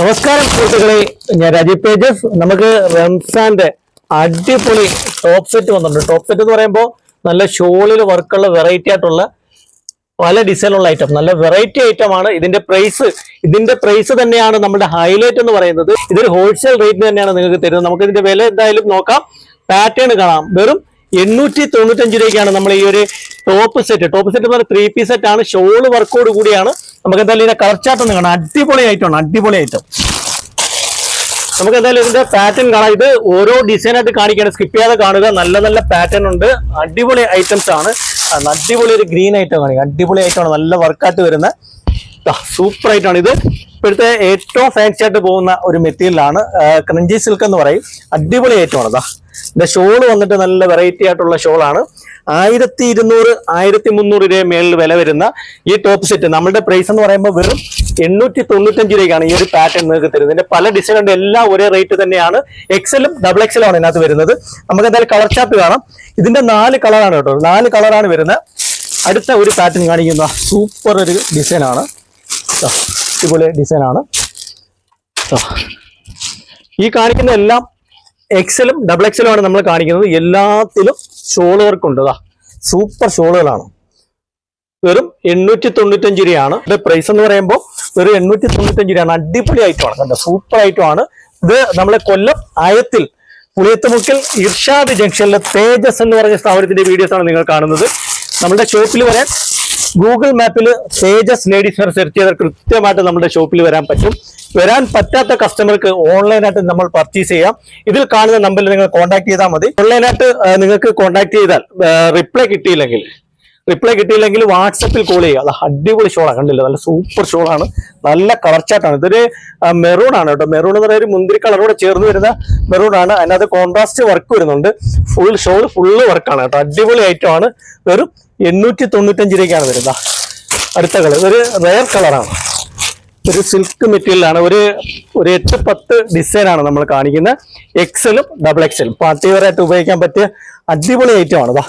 നമസ്കാരം സുഹൃത്തുക്കളെ. ഞാൻ രാജീവ് പേജസ് നമുക്ക് റംസാന്റെ അടിപൊളി ടോപ്പ് സെറ്റ് വന്നിട്ടുണ്ട്. ടോപ്പ് സെറ്റ് എന്ന് പറയുമ്പോൾ നല്ല ഷോളിൽ വർക്കുള്ള വെറൈറ്റി ആയിട്ടുള്ള പല ഡിസൈനുള്ള ഐറ്റം നല്ല വെറൈറ്റി ഐറ്റം ആണ്. ഇതിന്റെ പ്രൈസ് ഇതിന്റെ പ്രൈസ് തന്നെയാണ് നമ്മുടെ ഹൈലൈറ്റ് എന്ന് പറയുന്നത്. ഇതൊരു ഹോൾസെയിൽ റേറ്റ് തന്നെയാണ് നിങ്ങൾക്ക് തരുന്നത്. നമുക്ക് ഇതിന്റെ വില എന്തായാലും നോക്കാം. പാറ്റേൺ കാണാം. വെറും എണ്ണൂറ്റി തൊണ്ണൂറ്റഞ്ച് രൂപയ്ക്കാണ് നമ്മൾ ഈ ഒരു ടോപ്പ് സെറ്റ് ടോപ്പ് സെറ്റ് എന്ന് പറഞ്ഞാൽ ത്രീ പീസ് സെറ്റ് ആണ്. ഷോൾ വർക്കോട് കൂടിയാണ്. നമുക്ക് എന്തായാലും ഇതിന്റെ കളർ ചാർട്ട് ഒന്ന് കാണാം. അടിപൊളി ഐറ്റം ആണ് അടിപൊളി ഐറ്റം നമുക്ക് എന്തായാലും ഇതിന്റെ പാറ്റേൺ കാണാം. ഇത് ഓരോ ഡിസൈൻ ആയിട്ട് കാണിക്കുകയാണ്. സ്കിപ്പ് ചെയ്യാതെ കാണുക. നല്ല നല്ല പാറ്റേൺ ഉണ്ട്. അടിപൊളി ഐറ്റംസ് ആണ്. അടിപൊളി ഒരു ഗ്രീൻ ഐറ്റം ആണ്. അടിപൊളി ഐറ്റം ആണ്. നല്ല വർക്കായിട്ട് വരുന്ന സൂപ്പർ ആയിട്ടാണ് ഇത്. ഇപ്പോഴത്തെ ഏറ്റവും ഫാൻസി ആയിട്ട് പോകുന്ന ഒരു മെറ്റീരിയലാണ് ക്രഞ്ചി സിൽക്ക് എന്ന് പറയും. അടിപൊളി ഐറ്റമാണ് ആണ് ഇതാ ഇതിന്റെ ഷോൾ വന്നിട്ട് നല്ല വെറൈറ്റി ആയിട്ടുള്ള ഷോളാണ് ആയിരത്തി ഇരുന്നൂറ് ആയിരത്തി മുന്നൂറ് രൂപ മേളിൽ വില വരുന്ന ഈ ടോപ്പ് സെറ്റ് നമ്മളുടെ പ്രൈസ് എന്ന് പറയുമ്പോൾ വെറും എണ്ണൂറ്റി തൊണ്ണൂറ്റഞ്ച് രൂപയ്ക്കാണ് ഈ ഒരു പാറ്റേൺ നിങ്ങൾക്ക് തരുന്നത്. ഇതിന്റെ പല ഡിസൈൻ എല്ലാം ഒരേ റേറ്റ് തന്നെയാണ്. എക്സലും ഡബിൾ എക്സലും ആണ് ഇതിനകത്ത് വരുന്നത്. നമുക്ക് എന്തായാലും കളർ ചാർട്ട് കാണാം. ഇതിന്റെ നാല് കളറാണ് കേട്ടോ. നാല് കളറാണ് വരുന്നത്. അടുത്ത ഒരു പാറ്റേൺ കാണിക്കുന്ന സൂപ്പർ ഒരു ഡിസൈനാണ് ഇതുപോലെ ഡിസൈനാണ് ഈ കാണിക്കുന്ന എല്ലാം എക്സലും ഡബിൾ എക്സലും ആണ് നമ്മൾ കാണിക്കുന്നത്. എല്ലാത്തിലും ഷോൾ ഉണ്ട് സൂപ്പർ ഷോളുകളാണ്. വെറും എണ്ണൂറ്റി തൊണ്ണൂറ്റഞ്ച് രൂപയാണ്. ഇത് പ്രൈസ് എന്ന് പറയുമ്പോൾ വെറും എണ്ണൂറ്റി തൊണ്ണൂറ്റഞ്ച് രൂപയാണ്. അടിപൊളി ഐറ്റമാണ് കണ്ടോ സൂപ്പർ ഐറ്റമാണ് ഇത് നമ്മളെ കൊല്ലം ആയത്തിൽ പുളിയത്തുമുക്കിൽ ഇർഷാദ് ജംഗ്ഷനിലെ തേജസ് എന്ന് പറഞ്ഞ സ്ഥാപനത്തിന്റെ വീഡിയോസ് ആണ് നിങ്ങൾ കാണുന്നത്. നമ്മുടെ ഷോപ്പിൽ വരാൻ ഗൂഗിൾ മാപ്പിൽ തേജസ് ലേഡീസ് വെയർ സെർച്ച് ചെയ്താൽ കൃത്യമായിട്ട് നമ്മുടെ ഷോപ്പിൽ വരാൻ പറ്റും. വരാൻ പറ്റാത്ത കസ്റ്റമർക്ക് ഓൺലൈനായിട്ട് നമ്മൾ പർച്ചേസ് ചെയ്യാം. ഇതിൽ കാണുന്ന നമ്പറിൽ നിങ്ങൾ കോൺടാക്ട് ചെയ്താൽ മതി. ഓൺലൈനായിട്ട് നിങ്ങൾക്ക് കോൺടാക്ട് ചെയ്താൽ റിപ്ലൈ കിട്ടിയില്ലെങ്കിൽ റിപ്ലൈ കിട്ടിയില്ലെങ്കിൽ വാട്സപ്പിൽ കോൾ ചെയ്യുക. അത് അടിപൊളി ഷോളാണ് കണ്ടില്ല? നല്ല സൂപ്പർ ഷോളാണ് നല്ല കളർ ചാട്ടാണ് ഇതൊരു മെറൂൺ ആണ് കേട്ടോ. മെറൂൺ എന്ന് പറയുന്ന ഒരു മുന്തിരി കളറോട് ചേർന്ന് വരുന്ന മെറൂൺ ആണ്. അതിനകത്ത് കോൺട്രാസ്റ്റ് വർക്ക് വരുന്നുണ്ട്. ഫുൾ ഷോൾ ഫുള്ള് വർക്കാണ് കേട്ടോ. അടിപൊളി ഐറ്റം ആണ്. വെറും എണ്ണൂറ്റി തൊണ്ണൂറ്റഞ്ച് രൂപയ്ക്കാണ് വരുന്നത്. അടുത്ത കളർ ഇതൊരു റെയർ കളറാണ് ഒരു സിൽക്ക് മെറ്റീരിയലാണ് ഒരു ഒരു എട്ട് പത്ത് ഡിസൈനാണ് നമ്മൾ കാണിക്കുന്നത് എക്സലും ഡബിൾ എക്സലും പാർട്ടി വെയർ ആയിട്ട് ഉപയോഗിക്കാൻ പറ്റിയ അടിപൊളി ഐറ്റം ആണ്. ഇതാ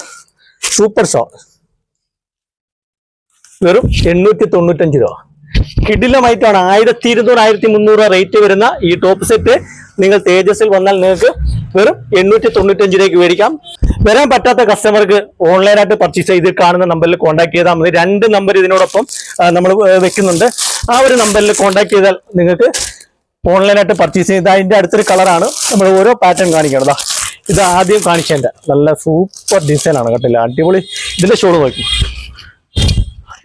സൂപ്പർ ഷോ വെറും എണ്ണൂറ്റി തൊണ്ണൂറ്റഞ്ച് രൂപ. കിടിലമായിട്ടാണ്. ആയിരത്തി ഇരുന്നൂറ് ആയിരത്തി മുന്നൂറ് റേറ്റ് വരുന്ന ഈ ടോപ്പ് സെറ്റ് നിങ്ങൾ തേജസ്സിൽ വന്നാൽ നിങ്ങൾക്ക് വെറും എണ്ണൂറ്റി തൊണ്ണൂറ്റഞ്ച് രൂപയ്ക്ക് മേടിക്കാം. വരാൻ പറ്റാത്ത കസ്റ്റമർക്ക് ഓൺലൈനായിട്ട് പർച്ചേസ് ചെയ്ത് കാണുന്ന നമ്പറിൽ കോൺടാക്ട് ചെയ്താൽ മതി. രണ്ട് നമ്പർ ഇതിനോടൊപ്പം നമ്മൾ വെക്കുന്നുണ്ട്. ആ ഒരു നമ്പറിൽ കോൺടാക്ട് ചെയ്താൽ നിങ്ങൾക്ക് ഓൺലൈനായിട്ട് പർച്ചേസ് ചെയ്ത് അതിന്റെ അടുത്തൊരു കളറാണ് നമ്മൾ ഓരോ പാറ്റേൺ കാണിക്കണതാ ഇത് ആദ്യം കാണിച്ചതിന്റെ നല്ല സൂപ്പർ ഡിസൈനാണ് കേട്ടില്ല അടിപൊളി. ഇതിന്റെ ഷോൾ നോക്കി.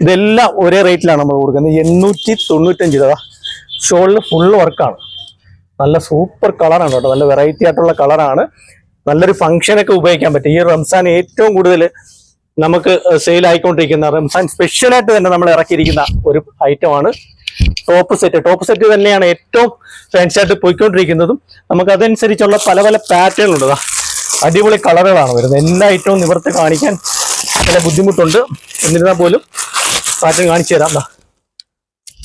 ഇതെല്ലാം ഒരേ റേറ്റിലാണ് നമ്മൾ കൊടുക്കുന്നത്. എണ്ണൂറ്റി തൊണ്ണൂറ്റഞ്ച് രൂപ ഷോളിൽ ഫുള്ള് വർക്കാണ് നല്ല സൂപ്പർ കളറാണ് കേട്ടോ. നല്ല വെറൈറ്റി ആയിട്ടുള്ള കളറാണ് നല്ലൊരു ഫംഗ്ഷനൊക്കെ ഉപയോഗിക്കാൻ പറ്റും. ഈ റംസാൻ ഏറ്റവും കൂടുതൽ നമുക്ക് സെയിൽ ആയിക്കൊണ്ടിരിക്കുന്ന റംസാൻ സ്പെഷ്യലായിട്ട് തന്നെ നമ്മൾ ഇറക്കിയിരിക്കുന്ന ഒരു ഐറ്റമാണ് ടോപ്പ് സെറ്റ് ടോപ്പ് സെറ്റ് തന്നെയാണ് ഏറ്റവും ഫാൻസായിട്ട് പോയിക്കൊണ്ടിരിക്കുന്നതും. നമുക്ക് അതനുസരിച്ചുള്ള പല പല പാറ്റേണുണ്ട് അടിപൊളി കളറുകളാണ് വരുന്നത്. എല്ലാ ഐറ്റവും നിവർത്തി കാണിക്കാൻ ചില ബുദ്ധിമുട്ടുണ്ട്. എന്നിരുന്നാൽ പോലും പാറ്റേൺ കാണിച്ചു തരാം.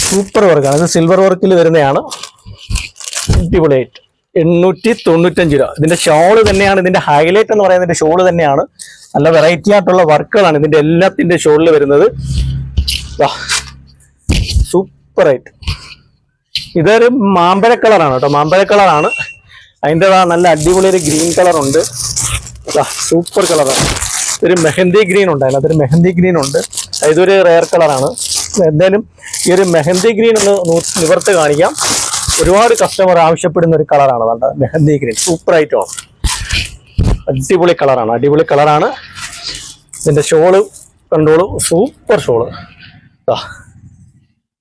സൂപ്പർ വർക്കാണ് ഇത് സിൽവർ വർക്കിൽ വരുന്നതാണ്. അടിപൊളിയായിട്ട് എണ്ണൂറ്റി തൊണ്ണൂറ്റഞ്ച് രൂപ. ഇതിന്റെ ഷോൾ തന്നെയാണ്. ഇതിന്റെ ഹൈലൈറ്റ് എന്ന് പറയുന്നതിന്റെ ഷോൾ തന്നെയാണ്. നല്ല വെറൈറ്റി ആയിട്ടുള്ള വർക്കുകളാണ് ഇതിന്റെ എല്ലാത്തിന്റെ ഷോളിൽ വരുന്നത്. സൂപ്പർ ആയിട്ട്. ഇതൊരു മാമ്പഴ കളറാണ് കേട്ടോ. മാമ്പഴ കളറാണ് അതിന്റെ നല്ല അടിപൊളി ഒരു ഗ്രീൻ കളർ ഉണ്ട്. സൂപ്പർ കളറാണ് ഒരു മെഹന്തി ഗ്രീൻ ഉണ്ട് അതിനകത്തൊരു മെഹന്തി ഗ്രീൻ ഉണ്ട്. ഇതൊരു റെയർ കളറാണ് എന്തായാലും ഈ ഒരു മെഹന്തി ഗ്രീൻ ഒന്ന് നിവർത്ത് കാണിക്കാം. ഒരുപാട് കസ്റ്റമർ ആവശ്യപ്പെടുന്ന ഒരു കളറാണ് അതാണ് മെഹന്തി ഗ്രീൻ. സൂപ്പർ ഐറ്റമാണ് അടിപൊളി കളറാണ് അടിപൊളി കളറാണ് ഇതിന്റെ ഷോൾ കണ്ടോളൂ. സൂപ്പർ ഷോൾ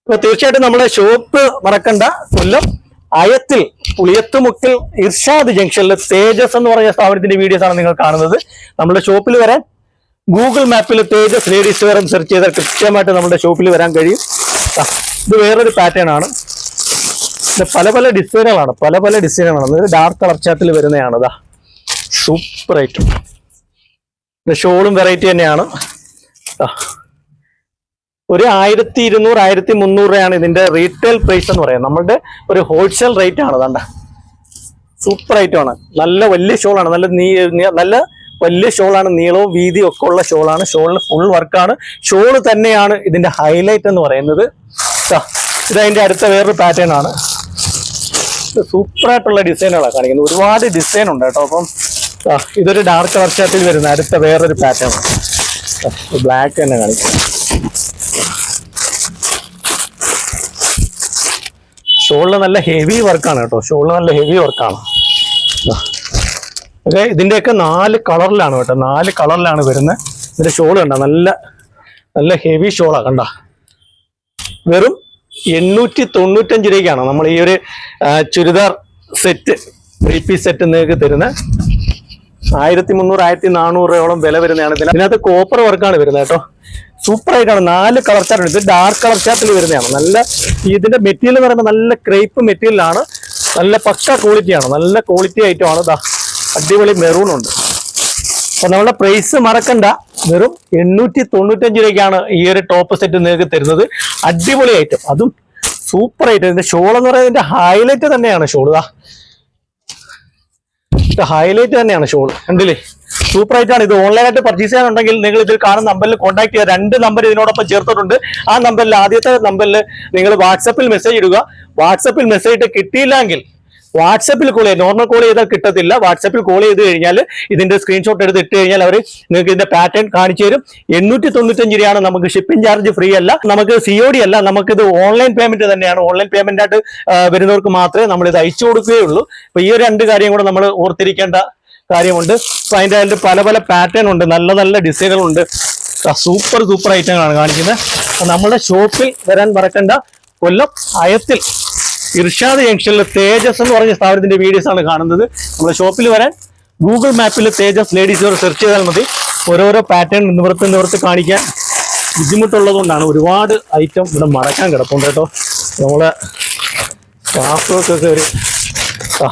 അപ്പോൾ തീർച്ചയായിട്ടും നമ്മുടെ ഷോപ്പ് മറക്കണ്ട. കൊല്ലം അയത്തിൽ പുളിയത്തുമുക്കിൽ ഇർഷാദ് ജംഗ്ഷനിൽ തേജസ് എന്ന് പറഞ്ഞ സ്ഥാപനത്തിന്റെ വീഡിയോസ് ആണ് നിങ്ങൾ കാണുന്നത്. നമ്മുടെ ഷോപ്പിൽ വരാൻ ഗൂഗിൾ മാപ്പിൽ തേജസ് ലേഡീസ് വെയർ സെർച്ച് ചെയ്താൽ കൃത്യമായിട്ട് നമ്മുടെ ഷോപ്പിൽ വരാൻ കഴിയും. ഇത് വേറൊരു പാറ്റേൺ ആണ്. പല പല ഡിസൈനുകളാണ് പല പല ഡിസൈനുകളാണ് ഡാർക്ക് കളർ ചാർട്ടിൽ വരുന്നതാണ്. ഇതാ സൂപ്പർ ഐറ്റം ഷോളും വെറൈറ്റി തന്നെയാണ്. ഒരു ആയിരത്തി ഇരുന്നൂറ് ആയിരത്തി മുന്നൂറ് രൂപയാണ് ഇതിന്റെ റീറ്റെയിൽ പ്രൈസ് എന്ന് പറയുന്നത്. നമ്മളുടെ ഒരു ഹോൾസെയിൽ റേറ്റ് ആണ് അതാണ്ട. സൂപ്പർ ഐറ്റം ആണ്. നല്ല വലിയ ഷോളാണ് നല്ല നീ നല്ല വലിയ ഷോളാണ് നീളവും വീതിയും ഒക്കെ ഉള്ള ഷോളാണ് ഷോളിന് ഫുൾ വർക്കാണ് ഷോൾ തന്നെയാണ് ഇതിന്റെ ഹൈലൈറ്റ് എന്ന് പറയുന്നത്. ദാ, ഇത് അതിന്റെ അടുത്ത വേറൊരു പാറ്റേൺ ആണ്. സൂപ്പർ ആയിട്ടുള്ള ഡിസൈനുകളാണ് കാണിക്കുന്നത്. ഒരുപാട് ഡിസൈൻ ഉണ്ട് കേട്ടോ. അപ്പം ഇതൊരു ഡാർക്ക് ഷർട്ടിൽ വരുന്ന അടുത്ത വേറൊരു പാറ്റേൺ ബ്ലാക്ക് തന്നെ കാണിക്കും ഷോളിൽ നല്ല ഹെവി വർക്കാണ് കേട്ടോ. ഷോളിൽ നല്ല ഹെവി വർക്കാണ് ഓക്കെ ഇതിന്റെയൊക്കെ നാല് കളറിലാണ് കേട്ടോ. നാല് കളറിലാണ് വരുന്നത് ഇതിന്റെ ഷോൾ കണ്ട? നല്ല നല്ല ഹെവി ഷോളാണ് കണ്ട? വെറും എണ്ണൂറ്റി തൊണ്ണൂറ്റഞ്ച് രൂപയ്ക്കാണ് നമ്മൾ ഈ ഒരു churidar set three piece set നിങ്ങൾക്ക് തരുന്ന. ആയിരത്തി മുന്നൂറ് ആയിരത്തി നാനൂറ് രൂപയോളം വില വരുന്നതാണ് ഇതിനകത്ത് കോപ്പർ വർക്കാണ് വരുന്നത് കേട്ടോ. സൂപ്പർ ആയിട്ടാണ് നാല് കളർ ചാർട്ട് ഇത് ഡാർക്ക് കളർ ചാർട്ടിൽ വരുന്നതാണ്. നല്ല ഇതിന്റെ മെറ്റീരിയൽ എന്ന് പറയുമ്പോൾ നല്ല ക്രേപ്പ് മെറ്റീരിയലാണ് നല്ല പക്ക ക്വാളിറ്റിയാണ് നല്ല ക്വാളിറ്റി ഐറ്റമാണ് ഇതാ അടിപൊളി മെറൂൺ ഉണ്ട്. അപ്പൊ പ്രൈസ് മറക്കണ്ട. വെറും എണ്ണൂറ്റി തൊണ്ണൂറ്റഞ്ച് രൂപയ്ക്കാണ് ഈ ഒരു ടോപ്പ് സെറ്റ് നിങ്ങൾക്ക് തരുന്നത്. അടിപൊളി ഐറ്റം അതും സൂപ്പർ ഐറ്റം ഇതിന്റെ ഷോൾ എന്ന് പറയുന്നത് ഹൈലൈറ്റ് തന്നെയാണ് ഷോൾ ഇതാ ഹൈലൈറ്റ് തന്നെയാണ് ഷോൾ. കണ്ടില്ലേ? സൂപ്പർ ആയിട്ടാണ് ഇത് ഓൺലൈനായിട്ട് പർച്ചേസ് ചെയ്യാനുണ്ടെങ്കിൽ നിങ്ങൾ ഇതിൽ കാണുന്ന നമ്പറിൽ കോൺടാക്ട് ചെയ്യുക. രണ്ട് നമ്പർ ഇതിനോടൊപ്പം ചേർത്തിട്ടുണ്ട്. ആ നമ്പറിൽ ആദ്യത്തെ നമ്പറിൽ നിങ്ങൾ വാട്സപ്പിൽ മെസ്സേജ് ഇടുക. വാട്സപ്പിൽ മെസ്സേജ് ഇട്ട് കിട്ടിയില്ലെങ്കിൽ വാട്സപ്പിൽ കോൾ ചെയ്യാം നോർമൽ കോൾ ചെയ്താൽ കിട്ടത്തില്ല. വാട്സപ്പിൽ കോൾ ചെയ്ത് കഴിഞ്ഞാൽ ഇതിന്റെ സ്ക്രീൻഷോട്ട് എടുത്ത് ഇട്ട് കഴിഞ്ഞാൽ അവർ നിങ്ങൾക്ക് ഇതിന്റെ പാറ്റേൺ കാണിച്ചു തരും. എണ്ണൂറ്റി തൊണ്ണൂറ്റഞ്ച് രൂപയാണ് നമുക്ക് ഷിപ്പിംഗ് ചാർജ് ഫ്രീ അല്ല. നമുക്ക് സി ഒ ഡി അല്ല. നമുക്കിത് ഓൺലൈൻ പേയ്മെന്റ് തന്നെയാണ്. ഓൺലൈൻ പേയ്മെന്റ് ആയിട്ട് വരുന്നവർക്ക് മാത്രമേ നമ്മൾ ഇത് അയച്ചു കൊടുക്കുകയുള്ളൂ അപ്പൊ ഈ രണ്ട് കാര്യം കൂടെ നമ്മൾ ഓർത്തിരിക്കേണ്ട കാര്യമുണ്ട്. അപ്പൊ അതിന്റെ അതിൽ പല പല പാറ്റേൺ ഉണ്ട്. നല്ല നല്ല ഡിസൈനുകളുണ്ട് സൂപ്പർ സൂപ്പർ ഐറ്റങ്ങളാണ് കാണിക്കുന്നത്. നമ്മുടെ ഷോപ്പിൽ വരാൻ മറക്കണ്ട. കൊല്ലം അയത്തിൽ ഇർഷാദ് ജംഗ്ഷനിൽ തേജസ് എന്ന് പറഞ്ഞ സ്ഥാപനത്തിന്റെ വീഡിയോസ് ആണ് കാണുന്നത്. നമ്മുടെ ഷോപ്പിൽ വരാൻ ഗൂഗിൾ മാപ്പിൽ തേജസ് ലേഡീസ് സെർച്ച് ചെയ്താൽ മതി. ഓരോരോ പാറ്റേൺ നിവർത്ത് നിവർത്ത് കാണിക്കാൻ ബുദ്ധിമുട്ടുള്ളത് ഒരുപാട് ഐറ്റം ഇവിടെ മറക്കാൻ കിടപ്പുണ്ട് കേട്ടോ. നമ്മളെ സ്റ്റാഫുകൾക്കൊക്കെ ഒരു ആ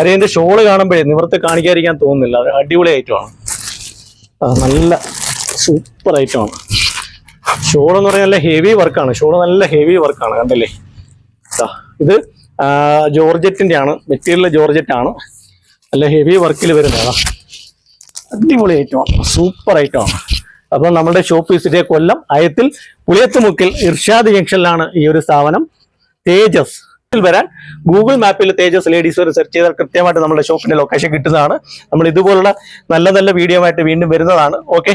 അരേന്റെ ഷോൾ കാണുമ്പോഴേ നിവർത്ത് കാണിക്കാതിരിക്കാൻ തോന്നുന്നില്ല. അത് അടിപൊളി ഐറ്റമാണ് നല്ല സൂപ്പർ ഐറ്റമാണ് ഷോൾ എന്ന് പറഞ്ഞാൽ നല്ല ഹെവി വർക്കാണ് ഷോൾ നല്ല ഹെവി വർക്കാണ് കണ്ടല്ലേ? ഇത് ജോർജറ്റിന്റെ ആണ് മെറ്റീരിയൽ ജോർജറ്റ് ആണ് നല്ല ഹെവി വർക്കിൽ വരുന്നതാണ്. അടിപൊളി ഐറ്റമാണ് സൂപ്പർ ഐറ്റമാണ് അപ്പോൾ നമ്മുടെ ഷോപ്പ് വിസിറ്റ് കൊല്ലം അയത്തിൽ പുളിയത്തുമുക്കിൽ ഇർഷാദ് ജംഗ്ഷനിലാണ് ഈ ഒരു സ്ഥാപനം തേജസ്. വരാൻ ഗൂഗിൾ മാപ്പിൽ തേജസ് ലേഡീസ് ഒരു സെർച്ച് ചെയ്താൽ കൃത്യമായിട്ട് നമ്മുടെ ഷോപ്പിന്റെ ലൊക്കേഷൻ കിട്ടുന്നതാണ്. നമ്മൾ ഇതുപോലുള്ള നല്ല നല്ല വീഡിയോ ആയിട്ട് വീണ്ടും വരുന്നതാണ്. ഓക്കെ